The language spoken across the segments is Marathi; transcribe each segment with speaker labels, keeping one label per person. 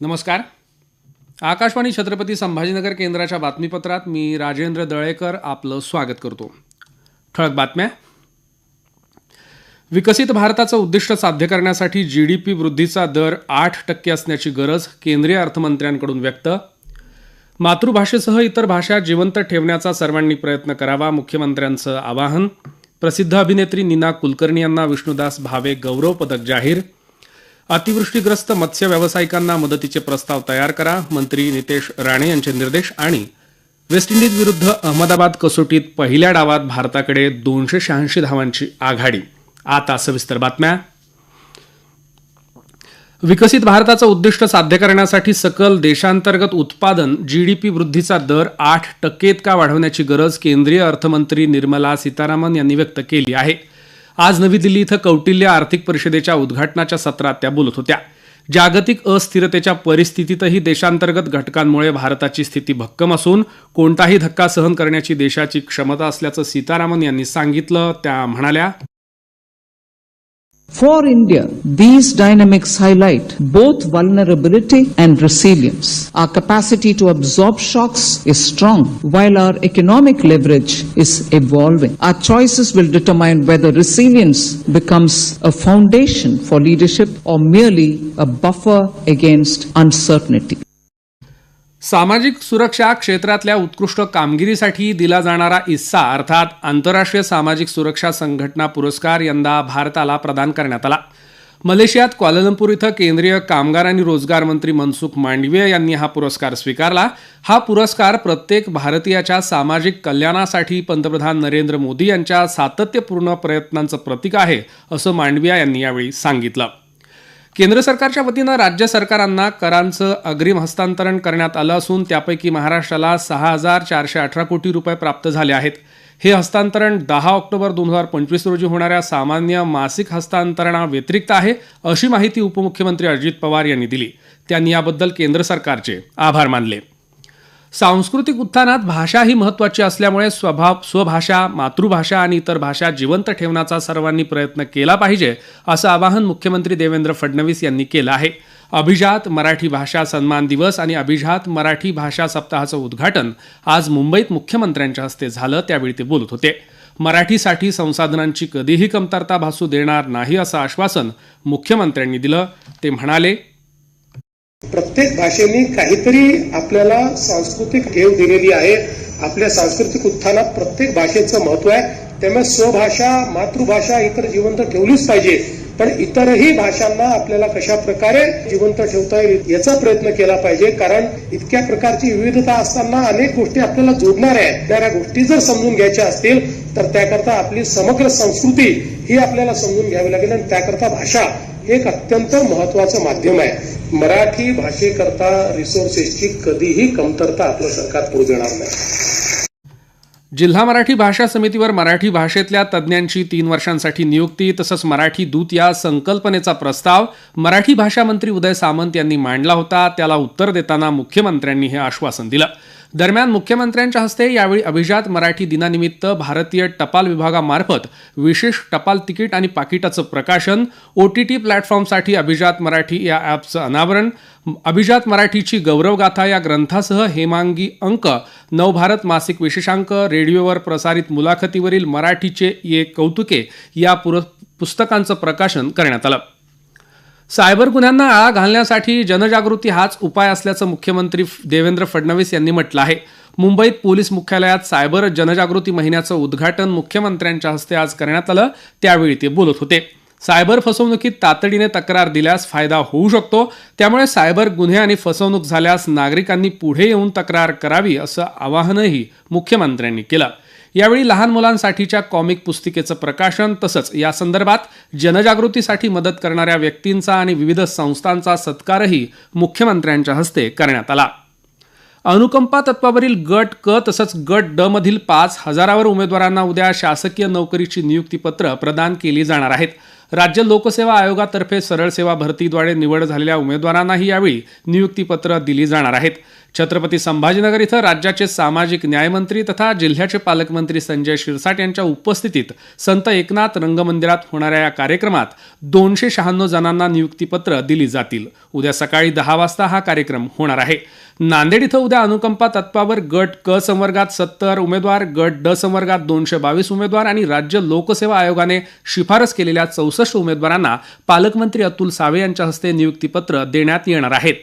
Speaker 1: नमस्कार. आकाशवाणी छत्रपती संभाजीनगर केंद्राच्या बातमीपत्रात मी राजेंद्र दळेकर आपलं स्वागत करतो. ठळक बातम्या. विकसित भारताचं उद्दिष्ट साध्य करण्यासाठी जी डी पी वृद्धीचा दर आठ टक्के असण्याची गरज केंद्रीय अर्थमंत्र्यांकडून व्यक्त. मातृभाषेसह इतर भाषा जिवंत ठेवण्याचा सर्वांनी प्रयत्न करावा मुख्यमंत्र्यांचं आवाहन. प्रसिद्ध अभिनेत्री नीना कुलकर्णी यांना विष्णुदास भावे गौरव पदक जाहीर. अतिवृष्टीग्रस्त मत्स्य व्यावसायिकांना मदतीचे प्रस्ताव तयार करा. मंत्री नितेश राणे यांचे निर्देश आणि वेस्ट इंडिज विरुद्ध अहमदाबाद कसोटीत पहिल्या डावात भारताकडे दोनशे शहाऐंशी धावांची आघाडी. आता सविस्तर बातम्या. विकसित भारताचं उद्दिष्ट साध्य करण्यासाठी सकल देशांतर्गत उत्पादन जीडीपी वृद्धीचा दर आठ टक्के इतका वाढवण्याची गरज केंद्रीय अर्थमंत्री निर्मला सीतारामन यांनी व्यक्त केली आहे. आज नवी दिल्ली इथं कौटिल्य आर्थिक परिषदेच्या उद्घाटनाच्या सत्रात त्या बोलत होत्या. जागतिक अस्थिरतेच्या परिस्थितीतही देशांतर्गत घटकांमुळे भारताची स्थिती भक्कम असून कोणताही धक्का सहन करण्याची देशाची क्षमता असल्याचं सीतारामन यांनी सांगितलं त्या म्हणाल्या
Speaker 2: For India, these dynamics highlight both vulnerability and resilience. Our capacity to absorb shocks is strong, while our economic leverage is evolving. Our choices will determine whether resilience becomes a foundation for leadership or merely a buffer against uncertainty.
Speaker 1: सामाजिक सुरक्षा क्षेत्रातल्या उत्कृष्ट कामगिरीसाठी दिला जाणारा इस्सा अर्थात आंतरराष्ट्रीय सामाजिक सुरक्षा संघटना पुरस्कार यंदा भारताला प्रदान करण्यात आला. मलेशियात क्वालालंपूर इथं केंद्रीय कामगार आणि रोजगार मंत्री मनसुख मांडवीय यांनी हा पुरस्कार स्वीकारला. हा पुरस्कार प्रत्येक भारतीयाच्या सामाजिक कल्याणासाठी पंतप्रधान नरेंद्र मोदी यांच्या सातत्यपूर्ण प्रयत्नांचं प्रतीक आहे असं मांडविया यांनी यावेळी सांगितलं. केंद्र सरकारच्या वतीनं राज्य सरकारांना करांचं अग्रिम हस्तांतरण करण्यात आलं असून त्यापैकी महाराष्ट्राला सहा हजार चारशे अठरा कोटी रुपये प्राप्त झाले आहेत. हे हस्तांतरण दहा ऑक्टोबर दोन हजार पंचवीस रोजी होणाऱ्या सामान्य मासिक हस्तांतरणाव्यतिरिक्त आहे अशी माहिती उपमुख्यमंत्री अजित पवार यांनी दिली. त्यांनी याबद्दल केंद्र सरकारचे आभार मानले. सांस्कृतिक उत्थानात भाषा ही महत्त्वाची असल्यामुळे स्वभाव स्वभाषा मातृभाषा आणि इतर भाषा जिवंत ठेवण्याचा सर्वांनी प्रयत्न केला पाहिजे असं आवाहन मुख्यमंत्री देवेंद्र फडणवीस यांनी केलं आहे. अभिजात मराठी भाषा सन्मान दिवस आणि अभिजात मराठी भाषा सप्ताहाचं उद्घाटन आज मुंबईत मुख्यमंत्र्यांच्या हस्ते झालं त्यावेळी ते बोलत होते. मराठीसाठी संसाधनांची कधीही कमतरता भासू देणार नाही असं आश्वासन मुख्यमंत्र्यांनी दिलं. ते म्हणाले
Speaker 3: प्रत्येक भाषेने काहीतरी आपल्याला सांस्कृतिक ठेव दिलेली आहे. आपल्या सांस्कृतिक उत्थानात प्रत्येक भाषेचं महत्त्व आहे. त्यामुळे स्वभाषा मातृभाषा इतर जिवंत ठेवलीच पाहिजे. पण इतरही भाषांना आपल्याला कशा प्रकारे जिवंत ठेवता येईल याचा प्रयत्न केला पाहिजे. कारण इतक्या प्रकारची विविधता असताना अनेक गोष्टी आपल्याला जोडणार आहेत. त्या गोष्टी जर समजून घ्यायच्या असतील तर त्याकरता आपली समग्र संस्कृती ही आपल्याला समजून घ्यावी लागेल आणि त्याकरता भाषा एक अत्यंत महत्वाचं माध्यम आहे. मराठी भाषेकरता रिसोर्सेसची कधीही कमतरता आपलं सरकार पडू देणार नाही.
Speaker 1: जिल्हा मराठी भाषा समितीवर मराठी भाषेतल्या तज्ज्ञांची तीन वर्षांसाठी नियुक्ती तसंच मराठी दूत या संकल्पनेचा प्रस्ताव मराठी भाषा मंत्री उदय सामंत यांनी मांडला होता. त्याला उत्तर देताना मुख्यमंत्र्यांनी हे आश्वासन दिलं. दरम्यान मुख्यमंत्र्यांच्या हस्ते यावेळी अभिजात मराठी दिनानिमित्त भारतीय टपाल विभागामार्फत विशेष टपाल तिकीट आणि पाकिटाचं प्रकाशन ओ टी टी प्लॅटफॉर्मसाठी अभिजात मराठी या ॲपचं अनावरण अभिजात मराठीची गौरवगाथा या ग्रंथासह हेमांगी अंक नवभारत मासिक विशेषांक रेडिओवर प्रसारित मुलाखतीवरील मराठीचे ये कौतुके या पुर पुस्तकांचं प्रकाशन करण्यात आलं. सायबर गुन्ह्यांना आळा घालण्यासाठी जनजागृती हाच उपाय असल्याचं मुख्यमंत्री देवेंद्र फडणवीस यांनी म्हटलं आहे. मुंबईत पोलीस मुख्यालयात सायबर जनजागृती महिन्याचं उद्घाटन मुख्यमंत्र्यांच्या हस्ते आज करण्यात आलं. त्यावेळी ते बोलत होते. सायबर फसवणुकीत तातडीने तक्रार दिल्यास फायदा होऊ शकतो. त्यामुळे सायबर गुन्हे आणि फसवणूक झाल्यास नागरिकांनी पुढे येऊन तक्रार करावी असं आवाहनही मुख्यमंत्र्यांनी केलं. यावेळी लहान मुलांसाठीच्या कॉमिक पुस्तिकेचं प्रकाशन तसंच या संदर्भात जनजागृतीसाठी मदत करणाऱ्या व्यक्तींचा आणि विविध संस्थांचा सत्कारही मुख्यमंत्र्यांच्या हस्ते करण्यात आला. अनुकंपा तत्वावरील गट क तसंच गट ड मधील पाच हजारावर उमेदवारांना उद्या शासकीय नोकरीची नियुक्तीपत्र प्रदान केली जाणार आहेत. राज्य लोकसेवा आयोगातर्फे सरळ सेवा भरतीद्वारे निवड झालेल्या उमेदवारांनाही यावेळी नियुक्तीपत्र दिली जाणार आहेत. छत्रपती संभाजीनगर इथं राज्याचे सामाजिक न्यायमंत्री तथा जिल्ह्याचे पालकमंत्री संजय शिरसाट यांच्या उपस्थितीत संत एकनाथ रंगमंदिरात होणाऱ्या या कार्यक्रमात दोनशे शहाण्णव जणांना नियुक्तीपत्र दिली जातील. उद्या सकाळी दहा वाजता हा कार्यक्रम होणार आहे. नांदेड इथं उद्या अनुकंपा तत्वावर गट क संवर्गात सत्तर उमेदवार गट ड संवर्गात दोनशे बावीस उमेदवार आणि राज्य लोकसेवा आयोगाने शिफारस केलेल्या चौसष्ट उमेदवारांना पालकमंत्री अतुल सावे यांच्या हस्ते नियुक्तीपत्र देण्यात येणार आहेत.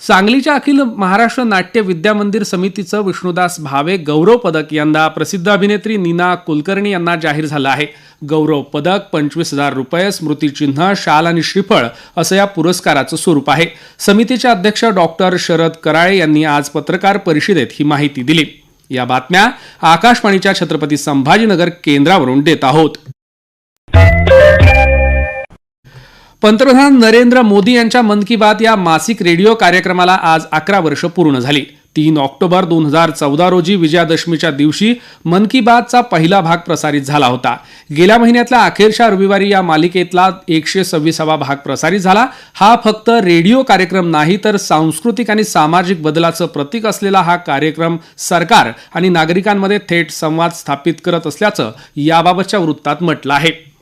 Speaker 1: सांगलीच्या अखिल महाराष्ट्र नाट्य विद्या मंदिर समितीचं विष्णुदास भावे गौरव पदक यंदा प्रसिद्ध अभिनेत्री नीना कुलकर्णी यांना जाहीर झालं आहे. गौरव पदक पंचवीस हजार रुपये स्मृतिचिन्ह शाल आणि श्रीफळ असं या पुरस्काराचं स्वरूप आहे. समितीचे अध्यक्ष डॉक्टर शरद कराळे यांनी आज पत्रकार परिषदेत ही माहिती दिली. या बातम्या आकाशवाणीच्या छत्रपती संभाजीनगर केंद्रावरून देत आहोत. पंतप्रधान नरेंद्र मोदी यांच्या मन की बात या मासिक रेडिओ कार्यक्रमाला आज अकरा वर्ष पूर्ण झाली. तीन ऑक्टोबर दोन हजार चौदा रोजी विजयादशमीच्या दिवशी मन की बातचा पहिला भाग प्रसारित झाला होता. गेल्या महिन्यातल्या अखेरच्या रविवारी या मालिकेतला एकशे सव्वीसावा भाग प्रसारित झाला. हा फक्त रेडिओ कार्यक्रम नाही तर सांस्कृतिक आणि सामाजिक बदलाचं प्रतीक असलेला हा कार्यक्रम सरकार आणि नागरिकांमध्ये थेट संवाद स्थापित करत असल्याचं याबाबतच्या वृत्तात म्हटलं आहे.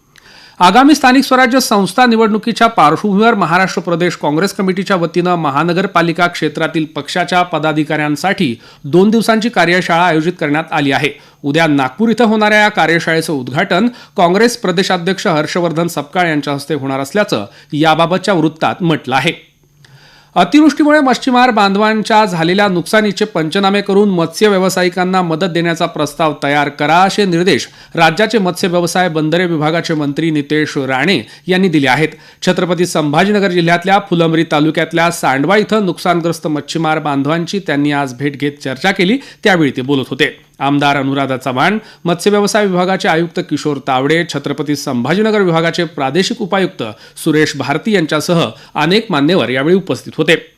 Speaker 1: आगामी स्थानिक स्वराज्य संस्था निवडणुकीच्या पार्श्वभूमीवर महाराष्ट्र प्रदेश काँग्रेस कमिटीच्या वतीनं महानगरपालिका क्षेत्रातील पक्षाच्या पदाधिकाऱ्यांसाठी दोन दिवसांची कार्यशाळा आयोजित करण्यात आली आहे. उद्या नागपूर इथं होणाऱ्या या कार्यशाळेचं उद्घाटन काँग्रेस प्रदेशाध्यक्ष हर्षवर्धन सपकाळ यांच्या हस्ते होणार असल्याचं याबाबतच्या वृत्तात म्हटलं आहे. अतिवृष्टीमुळे मच्छीमार बांधवांच्या झालेल्या नुकसानीचे पंचनामे करून मत्स्य व्यावसायिकांना मदत देण्याचा प्रस्ताव तयार करा असे निर्देश राज्याचे मत्स्य व्यवसाय बंदरे विभागाचे मंत्री नितेश राणे यांनी दिले आहेत. छत्रपती संभाजीनगर जिल्ह्यातल्या फुलंब्री तालुक्यातल्या सांडवा इथं नुकसानग्रस्त मच्छीमार बांधवांची त्यांनी आज भेट घेत चर्चा केली. त्यावेळी ते बोलत होते. आमदार अनुराधा चव्हाण मत्स्य व्यवसाय विभागाचे आयुक्त किशोर तावडे छत्रपती संभाजीनगर विभागाचे प्रादेशिक उपायुक्त सुरेश भारती यांच्यासह अनेक मान्यवर यावेळी उपस्थित होते.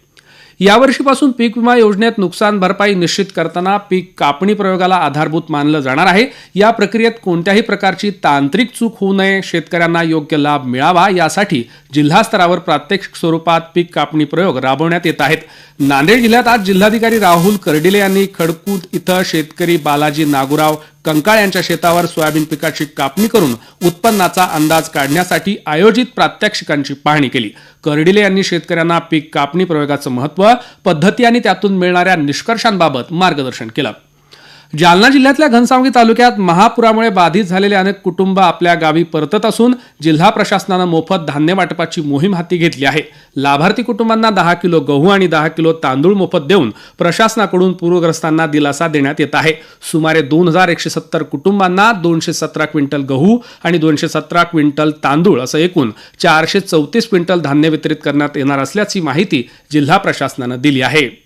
Speaker 1: यावर्षीपासून पीक विमा योजनेत नुकसान भरपाई निश्चित करताना पीक कापणी प्रयोगाला आधारभूत मानलं जाणार आहे. या प्रक्रियेत कोणत्याही प्रकारची तांत्रिक चूक होऊ नये. शेतकऱ्यांना योग्य लाभ मिळावा यासाठी जिल्हा स्तरावर प्रात्यक्षिक स्वरूपात पीक कापणी प्रयोग राबवण्यात येत आहेत. नांदेड जिल्ह्यात आज जिल्हाधिकारी राहुल कर्डिले यांनी खडकूत इथं शेतकरी बालाजी नागुराव कंकाळ यांच्या शेतावर सोयाबीन पिकाची कापणी करून उत्पन्नाचा अंदाज काढण्यासाठी आयोजित प्रात्यक्षिकांची पाहणी केली. कर्डिले यांनी शेतकऱ्यांना पीक कापणी प्रयोगाचं महत्त्व पद्धती आणि त्यातून मिळणाऱ्या निष्कर्षांबाबत मार्गदर्शन केलं. जालना जिल्ह्यातल्या घनसावंगी तालुक्यात महापुरामुळे बाधित झालेले अनेक कुटुंब आपल्या गावी परतत असून जिल्हा प्रशासनानं मोफत धान्य वाटपाची मोहीम हाती घेतली आहे. लाभार्थी कुटुंबांना दहा किलो गहू आणि दहा किलो तांदूळ मोफत देऊन प्रशासनाकडून पूरग्रस्तांना दिलासा देण्यात येत आहे. सुमारे दोन हजार एकशे सत्तर कुटुंबांना दोनशे सतरा क्विंटल गहू आणि दोनशे सतरा क्विंटल तांदूळ असं एकूण चारशे चौतीस क्विंटल धान्य वितरित करण्यात येणार असल्याची माहिती जिल्हा प्रशासनानं दिली आहे.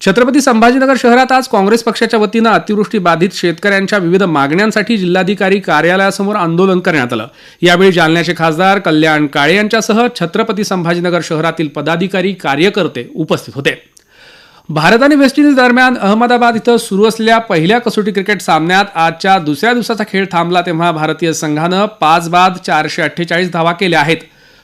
Speaker 1: छत्रपती संभाजीनगर शहरात आज काँग्रेस पक्षाच्या वतीनं अतिवृष्टी बाधित शेतकऱ्यांच्या विविध मागण्यांसाठी जिल्हाधिकारी कार्यालयासमोर आंदोलन करण्यात आलं. यावेळी जालन्याचे खासदार कल्याण काळे यांच्यासह छत्रपती संभाजीनगर शहरातील पदाधिकारी कार्यकर्ते उपस्थित होते. भारत आणि वेस्ट इंडिज दरम्यान अहमदाबाद इथं सुरू असलेल्या पहिल्या कसोटी क्रिकेट सामन्यात आजच्या दुसऱ्या दिवसाचा खेळ थांबला तेव्हा भारतीय संघानं पाच बाद चारशे अठ्ठेचाळीस धावा केल्या आहेत.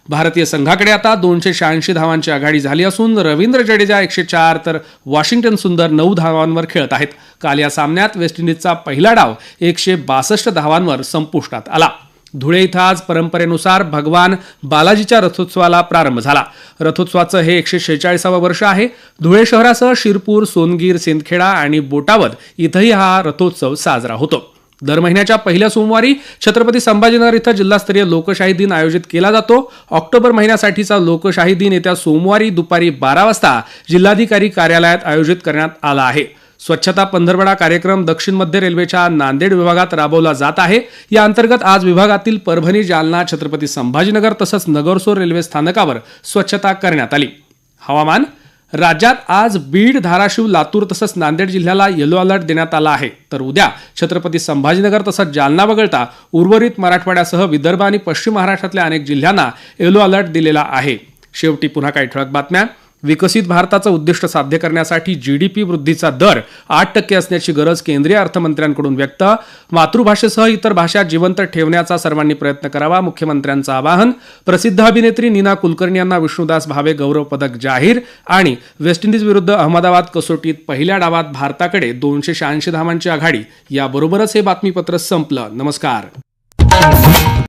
Speaker 1: भारतीय संघाकडे आता दोनशे शहाऐंशी धावांची आघाडी झाली असून रवींद्र जडेजा एकशे चार तर वॉशिंग्टन सुंदर नऊ धावांवर खेळत आहेत. काल या सामन्यात वेस्ट इंडिजचा पहिला डाव एकशे बासष्ट धावांवर संपुष्टात आला. धुळे इथं आज परंपरेनुसार भगवान बालाजीच्या रथोत्सवाला प्रारंभ झाला. रथोत्सवाचं हे एकशे शेहेचाळीसावं वर्ष आहे. धुळे शहरासह शिरपूर सोनगीर सिंदखेडा आणि बोटावद इथंही हा रथोत्सव साजरा होतो. दर महिन्याच्या पहिल्या सोमवारी छत्रपती संभाजीनगर इथं जिल्हास्तरीय लोकशाही दिन आयोजित केला जातो. ऑक्टोबर महिन्यासाठीचा लोकशाही दिन येत्या सोमवारी दुपारी बारा वाजता जिल्हाधिकारी कार्यालयात आयोजित करण्यात आला आहे. स्वच्छता पंधरवडा कार्यक्रम दक्षिण मध्य रेल्वेच्या नांदेड विभागात राबवला जात आहे. या अंतर्गत आज विभागातील परभणी जालना छत्रपती संभाजीनगर तसंच नगरसोर रेल्वे स्थानकावर स्वच्छता करण्यात आली. हवामान राज्यात आज बीड धाराशिव लातूर तसंच नांदेड जिल्ह्याला येलो अलर्ट देण्यात आला आहे. तर उद्या छत्रपती संभाजीनगर तसंच जालना वगळता उर्वरित मराठवाड्यासह विदर्भ आणि पश्चिम महाराष्ट्रातल्या अनेक जिल्ह्यांना येलो अलर्ट दिलेला आहे. शेवटी पुन्हा काही ठळक बातम्या. विकसित भारताचं उद्दिष्ट साध्य करण्यासाठी जीडीपी वृद्धीचा दर आठ टक्के असण्याची गरज केंद्रीय अर्थमंत्र्यांकडून व्यक्त. मातृभाषेसह इतर भाषा जिवंत ठेवण्याचा सर्वांनी प्रयत्न करावा मुख्यमंत्र्यांचं आवाहन. प्रसिद्ध अभिनेत्री नीना कुलकर्णी यांना विष्णुदास भावे गौरव पदक जाहीर आणि वेस्ट इंडिज विरुद्ध अहमदाबाद कसोटीत पहिल्या डावात भारताकडे दोनशे शहाऐंशी धावांची आघाडी. याबरोबरच हे बातमीपत्र संपलं. नमस्कार.